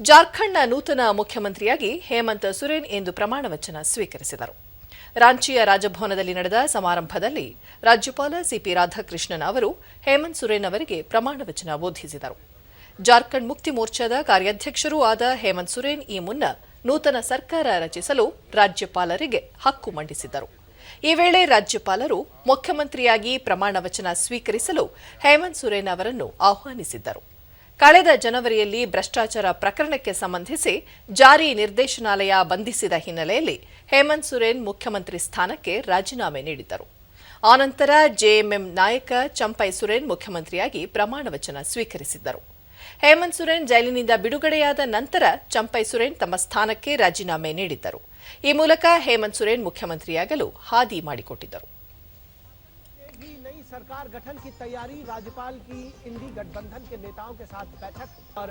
ಜಾರ್ಖಂಡ್ನ ನೂತನ ಮುಖ್ಯಮಂತ್ರಿಯಾಗಿ ಹೇಮಂತ್ ಸೊರೇನ್ ಇಂದು ಪ್ರಮಾಣ ವಚನ ಸ್ವೀಕರಿಸಿದರು. ರಾಂಚಿಯ ರಾಜಭವನದಲ್ಲಿ ನಡೆದ ಸಮಾರಂಭದಲ್ಲಿ ರಾಜ್ಯಪಾಲ ಸಿಪಿ ರಾಧಾಕೃಷ್ಣನ್ ಅವರು ಹೇಮಂತ್ ಸೊರೇನ್ ಅವರಿಗೆ ಪ್ರಮಾಣ ವಚನ ಬೋಧಿಸಿದರು. ಜಾರ್ಖಂಡ್ ಮುಕ್ತಿ ಮೋರ್ಚಾದ ಕಾರ್ಯಾಧ್ಯಕ್ಷರೂ ಆದ ಹೇಮಂತ್ ಸೊರೇನ್ ಈ ಮುನ್ನ ನೂತನ ಸರ್ಕಾರ ರಚಿಸಲು ರಾಜ್ಯಪಾಲರಿಗೆ ಹಕ್ಕು ಮಂಡಿಸಿದ್ದರು. ಈ ವೇಳೆ ರಾಜ್ಯಪಾಲರು ಮುಖ್ಯಮಂತ್ರಿಯಾಗಿ ಪ್ರಮಾಣ ವಚನ ಸ್ವೀಕರಿಸಲು ಹೇಮಂತ್ ಸೊರೇನ್ ಅವರನ್ನು ಆಹ್ವಾನಿಸಿದ್ದರು. ಕಳೆದ ಜನವರಿಯಲ್ಲಿ ಭ್ರಷ್ಟಾಚಾರ ಪ್ರಕರಣಕ್ಕೆ ಸಂಬಂಧಿಸಿ ಜಾರಿ ನಿರ್ದೇಶನಾಲಯ ಬಂಧಿಸಿದ ಹಿನ್ನೆಲೆಯಲ್ಲಿ ಹೇಮಂತ್ ಸೊರೇನ್ ಮುಖ್ಯಮಂತ್ರಿ ಸ್ಥಾನಕ್ಕೆ ರಾಜೀನಾಮೆ ನೀಡಿದ್ದರು. ಆನಂತರ ಜೆಎಂಎಂ ನಾಯಕ ಚಂಪೈ ಸುರೇನ್ ಮುಖ್ಯಮಂತ್ರಿಯಾಗಿ ಪ್ರಮಾಣವಚನ ಸ್ವೀಕರಿಸಿದ್ದರು. ಹೇಮಂತ್ ಸುರೇನ್ ಜೈಲಿನಿಂದ ಬಿಡುಗಡೆಯಾದ ನಂತರ ಚಂಪೈ ಸುರೇನ್ ತಮ್ಮ ಸ್ಥಾನಕ್ಕೆ ರಾಜೀನಾಮೆ ನೀಡಿದ್ದರು. ಈ ಮೂಲಕ ಹೇಮಂತ್ ಸುರೇನ್ ಮುಖ್ಯಮಂತ್ರಿಯಾಗಲು ಹಾದಿ ಮಾಡಿಕೊಟ್ಟಿದ್ದರು. सरकार गठन की तैयारी राज्यपाल की इंडी गठबंधन के नेताओं के साथ बैठक और